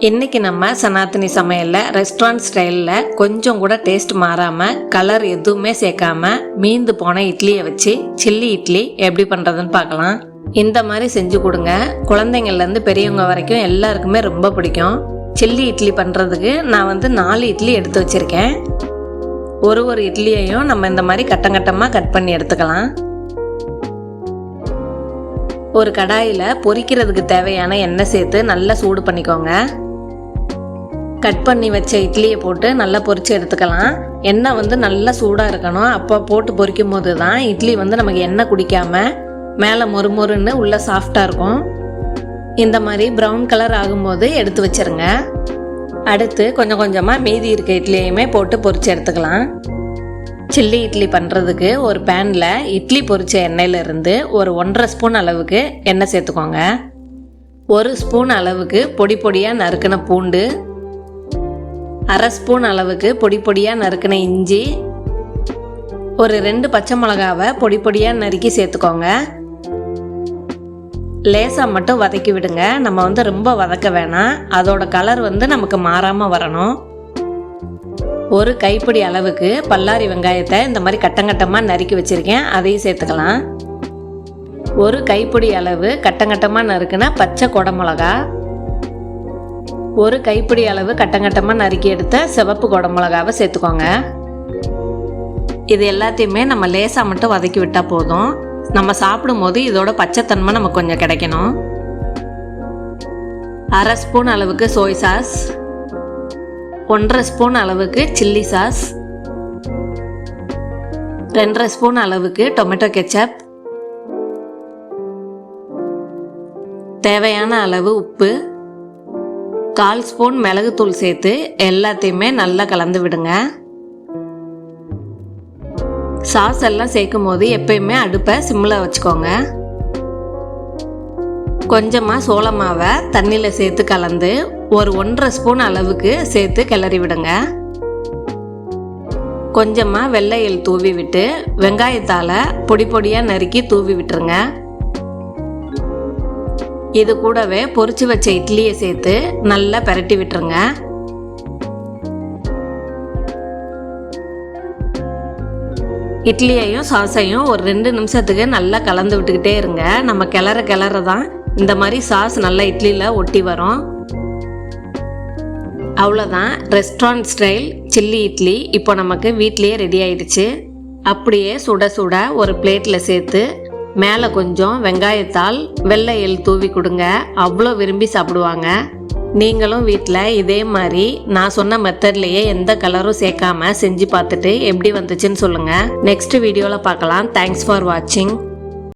இன்னைக்கு நம்ம சனாத்தனி சமையலில் ரெஸ்டாரண்ட் ஸ்டைலில் கொஞ்சம் கூட டேஸ்ட் மாறாமல் கலர் எதுவுமே சேர்க்காம மீந்து போன இட்லியை வச்சு சில்லி இட்லி எப்படி பண்ணுறதுன்னு பார்க்கலாம். இந்த மாதிரி செஞ்சு கொடுங்க. குழந்தைங்கள்லேருந்து பெரியவங்க வரைக்கும் எல்லாருக்குமே ரொம்ப பிடிக்கும். சில்லி இட்லி பண்ணுறதுக்கு நான் வந்து நாலு இட்லி எடுத்து வச்சுருக்கேன். ஒரு ஒரு இட்லியையும் நம்ம இந்த மாதிரி கட்டங்கட்டமாக கட் பண்ணி எடுத்துக்கலாம். ஒரு கடாயில் பொரிக்கிறதுக்கு தேவையான எண்ணெய் சேர்த்து நல்லா சூடு பண்ணிக்கோங்க. கட் பண்ணி வச்ச இட்லியை போட்டு நல்லா பொரித்து எடுத்துக்கலாம். எண்ணெய் வந்து நல்லா சூடாக இருக்கணும். அப்போ போட்டு பொரிக்கும் போது தான் இட்லி வந்து நமக்கு எண்ணெய் குடிக்காம மேலே மொறு மொறுன்னு உள்ளே சாஃப்டாக இருக்கும். இந்த மாதிரி ப்ரௌன் கலர் ஆகும்போது எடுத்து வச்சிருங்க. அடுத்து கொஞ்சம் கொஞ்சமாக மீதி இருக்க இட்லியுமே போட்டு பொரித்து எடுத்துக்கலாம். சில்லி இட்லி பண்ணுறதுக்கு ஒரு பேனில் இட்லி பொரித்த எண்ணெயிலிருந்து ஒரு ஒன்றரை ஸ்பூன் அளவுக்கு எண்ணெய் சேர்த்துக்கோங்க. ஒரு ஸ்பூன் அளவுக்கு பொடி பொடியாக நறுக்கின பூண்டு. அரை ஸ்பூன் அளவுக்கு பொடி பொடியாக நறுக்கின இஞ்சி. ஒரு ரெண்டு பச்சை மிளகாவை பொடி பொடியாக நறுக்கி சேர்த்துக்கோங்க. லேசாக மட்டும் வதக்கி விடுங்க. நம்ம வந்து ரொம்ப வதக்க வேணாம். அதோட கலர் வந்து நமக்கு மாறாமல் வரணும். ஒரு கைப்பிடி அளவுக்கு பல்லாரி வெங்காயத்தை இந்த மாதிரி கட்டங்கட்டமாக நறுக்கி வச்சுருக்கேன். அதையும் சேர்த்துக்கலாம். ஒரு கைப்பிடி அளவு கட்டங்கட்டமாக நறுக்குனா பச்சை குடமிளகா. ஒரு கைப்பிடி அளவு கட்டங்கட்டமாக நறுக்கி எடுத்த சிவப்பு குடமிளகாவை சேர்த்துக்கோங்க. இது எல்லாத்தையுமே நம்ம லேசாக மட்டும் வதக்கி விட்டால் போதும். நம்ம சாப்பிடும்போது இதோட பச்சைத்தன்மை நமக்கு கொஞ்சம் கிடைக்கணும். அரை ஸ்பூன் அளவுக்கு சோய் சாஸ் ஒன்றரை ஸ்பூன் அளவுக்கு சில்லி சாஸ். ரெண்டரை ஸ்பூன் அளவுக்கு டொமேட்டோ கெச்சப். தேவையான அளவு உப்பு. கால் ஸ்பூன் மிளகுத்தூள் சேர்த்து எல்லாத்தையுமே நல்லா கலந்து விடுங்க. சாஸ் எல்லாம் சேர்க்கும் போது எப்பயுமே அடுப்பை சிம்மில் வச்சுக்கோங்க. கொஞ்சமாக சோள மாவை தண்ணியில் சேர்த்து கலந்து ஒரு ஒன்றரை ஸ்பூன் அளவுக்கு சேர்த்து கிளறி விடுங்க. கொஞ்சமாக வெள்ளை தூவி விட்டு வெங்காயத்தால் பொடி பொடியாக நறுக்கி தூவி விட்டுருங்க. இது கூடவே பொறிச்சு வச்ச இட்லியை சேர்த்து நல்லா பெரட்டி விட்டுருங்க. இட்லியையும் சாஸையும் ஒரு ரெண்டு நிமிஷத்துக்கு நல்லா கலந்து விட்டுக்கிட்டே இருங்க. நம்ம கிளற கிளற தான் இந்த மாதிரி சாஸ் நல்லா இட்லியில் ஒட்டி வரும். அவ்வளோதான் ரெஸ்டாரண்ட் ஸ்டைல் சில்லி இட்லி இப்போ நமக்கு வீட்லேயே ரெடி ஆயிடுச்சு. அப்படியே சுட சுட ஒரு பிளேட்டில் சேர்த்து மேலே கொஞ்சம் வெங்காயத்தால் வெள்ளை எள் தூவி கொடுங்க. அவ்வளோ விரும்பி சாப்பிடுவாங்க. நீங்களும் வீட்டில் இதே மாதிரி நான் சொன்ன மெத்தட்லேயே எந்த கலரும் சேர்க்காம செஞ்சு பார்த்துட்டு எப்படி வந்துச்சுன்னு சொல்லுங்கள் நெக்ஸ்ட் வீடியோவில் பார்க்கலாம். தேங்க்ஸ் ஃபார் வாட்சிங்